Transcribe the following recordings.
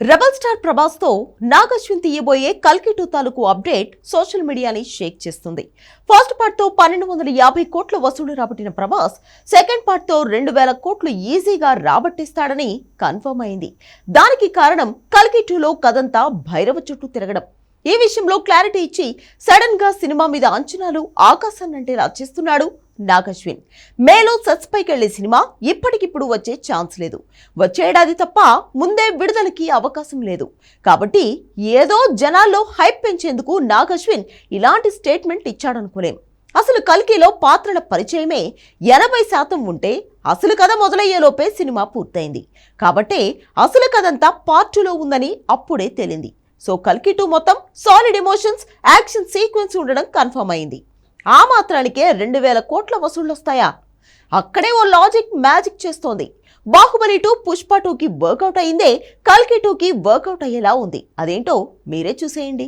Rebel star ప్రభాస్తో నాగశ్విన్ తీయబోయే కల్కి టూ తాలూకు అప్డేట్ సోషల్ మీడియాని షేక్ చేస్తుంది. ఫస్ట్ పార్ట్తో పన్నెండు వందల యాభై కోట్ల వసూలు రాబట్టిన ప్రభాస్ సెకండ్ పార్ట్తో రెండు వేల కోట్లు ఈజీగా రాబట్టిస్తాడని కన్ఫర్మ్ అయింది. దానికి కారణం కల్కి టూలో కథంతా భైరవ చుట్టూ తిరగడం. ఈ విషయంలో క్లారిటీ ఇచ్చి సడన్గా సినిమా మీద అంచనాలు ఆకాశాన్నంటే రాచేస్తున్నాడు నాగశ్విన్. మేలో సెట్స్ పైకి వెళ్ళే సినిమా ఇప్పటికిప్పుడు వచ్చే ఛాన్స్ లేదు. వచ్చే ఏడాది తప్ప ముందే విడుదలకి అవకాశం లేదు. కాబట్టి ఏదో జనాల్లో హైప్ పెంచేందుకు నాగశ్విన్ ఇలాంటి స్టేట్మెంట్ ఇచ్చాడనుకోలేం. అసలు కల్కిలో పాత్రల పరిచయమే ఎనభై శాతం ఉంటే అసలు కథ మొదలయ్యేలోపే సినిమా పూర్తయింది. కాబట్టే అసలు కథంతా పార్ట్ ఉందని అప్పుడే తేలింది. సో కల్కి టూ మొత్తం సాలిడ్ ఎమోషన్స్ యాక్షన్ సీక్వెన్స్ ఉండడం కన్ఫర్మ్ అయింది. ఆ మాత్రానికే రెండు వేల కోట్ల వసూళ్ళు వస్తాయా అక్కడే ఓ లాజిక్ మ్యాజిక్ చేస్తోంది. బాహుబలి టూ పుష్ప టూకి వర్కౌట్ అయిందే కల్కి టూకి వర్కౌట్ అయ్యేలా ఉంది. అదేంటో మీరే చూసేయండి.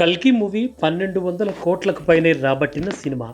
కల్కి మూవీ పన్నెండు వందల కోట్లకు పైనే రాబట్టిన సినిమా.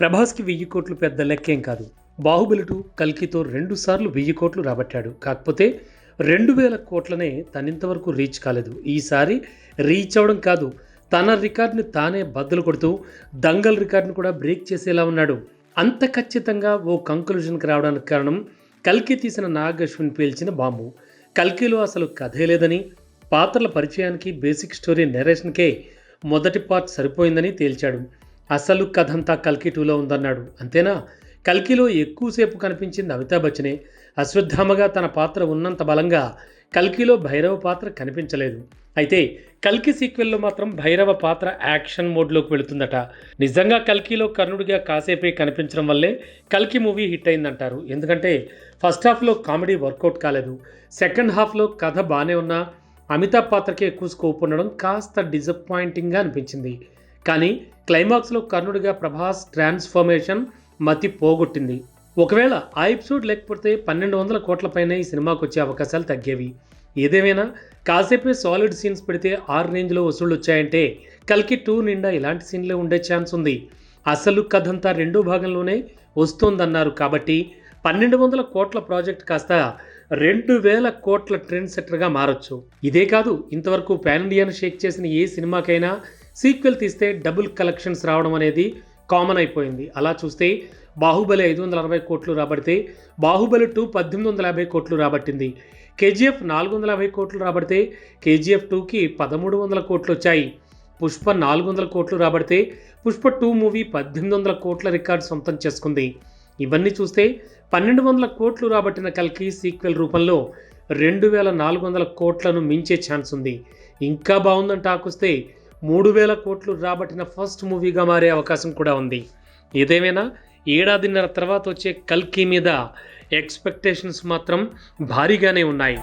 ప్రభాస్కి వెయ్యి కోట్లు పెద్ద లెక్కేం కాదు. బాహుబలి టూ కల్కితో రెండు సార్లు వెయ్యి కోట్లు రాబట్టాడు. కాకపోతే రెండు వేల కోట్లనే తనింతవరకు రీచ్ కాలేదు. ఈసారి రీచ్ అవ్వడం కాదు తన రికార్డుని తానే బద్దలు కొడుతూ దంగల్ రికార్డుని కూడా బ్రేక్ చేసేలా ఉన్నాడు. అంత ఖచ్చితంగా ఓ కంక్లూజన్కి రావడానికి కారణం కల్కి తీసిన నాగ్ అశ్విన్ పేల్చిన బాంబు. కల్కిలో అసలు కథే లేదని పాత్రల పరిచయానికి బేసిక్ స్టోరీ నెరేషన్కే మొదటి పార్ట్ సరిపోయిందని తేల్చాడు. అసలు కథంతా కల్కి టూలో ఉందన్నాడు. అంతేనా? కల్కిలో ఎక్కువసేపు కనిపించింది అమితాబ్ బచ్చనే. అశ్వత్థామగా తన పాత్ర ఉన్నంత బలంగా కల్కిలో భైరవ పాత్ర కనిపించలేదు. అయితే కల్కి సీక్వెల్లో మాత్రం భైరవ పాత్ర యాక్షన్ మోడ్లోకి వెళుతుందట. నిజంగా కల్కిలో కర్ణుడిగా కాసేపే కనిపించడం వల్లే కల్కి మూవీ హిట్ అయిందంటారు. ఎందుకంటే ఫస్ట్ హాఫ్లో కామెడీ వర్కౌట్ కాలేదు. సెకండ్ హాఫ్లో కథ బాగానే ఉన్నా అమితాబ్ పాత్రకే ఎక్కువ స్కోప్ ఉండడం కాస్త డిసప్పాయింటింగ్గా అనిపించింది. కానీ క్లైమాక్స్లో కర్ణుడిగా ప్రభాస్ ట్రాన్స్ఫర్మేషన్ మతి పోగొట్టింది. ఒకవేళ ఆ ఎపిసోడ్ లేకపోతే పన్నెండు వందల కోట్ల పైన ఈ సినిమాకు వచ్చే అవకాశాలు తగ్గేవి. ఏదేమైనా కాసేపే సాలిడ్ సీన్స్ పెడితే ఆరు రేంజ్లో వసూళ్ళు వచ్చాయంటే కల్కి టూ నిండా ఇలాంటి సీన్లే ఉండే ఛాన్స్ ఉంది. అసలు కథంతా రెండో భాగంలోనే వస్తోందన్నారు కాబట్టి పన్నెండు వందల కోట్ల ప్రాజెక్ట్ కాస్త రెండు వేల కోట్ల ట్రెండ్ సెట్టర్గా మారొచ్చు. ఇదే కాదు ఇంతవరకు పాన్ ఇండియాను షేక్ చేసిన ఏ సినిమాకైనా సీక్వెల్ తీస్తే డబుల్ కలెక్షన్స్ రావడం అనేది కామన్ అయిపోయింది. అలా చూస్తే బాహుబలి ఐదు వందల అరవై కోట్లు రాబడితే బాహుబలి టూ పద్దెనిమిది వందల యాభై కోట్లు రాబట్టింది. కేజీఎఫ్ నాలుగు వందల యాభై కోట్లు రాబడితే కేజీఎఫ్ టూకి పదమూడు వందల కోట్లు వచ్చాయి. పుష్ప నాలుగు వందల కోట్లు రాబడితే పుష్ప టూ మూవీ పద్దెనిమిది వందల కోట్ల రికార్డు సొంతం చేసుకుంది. ఇవన్నీ చూస్తే పన్నెండు వందల కోట్లు రాబట్టిన కల్కి సీక్వెల్ రూపంలో రెండు వేల నాలుగు వందల కోట్లను మించే ఛాన్స్ ఉంది. ఇంకా బాగుందని టాకొస్తే మూడు వేల కోట్లు రాబట్టిన ఫస్ట్ మూవీగా మారే అవకాశం కూడా ఉంది. ఏదేమైనా ఏడాదిన్నర తర్వాత వచ్చే కల్కి మీద ఎక్స్పెక్టేషన్స్ మాత్రం భారీగానే ఉన్నాయి.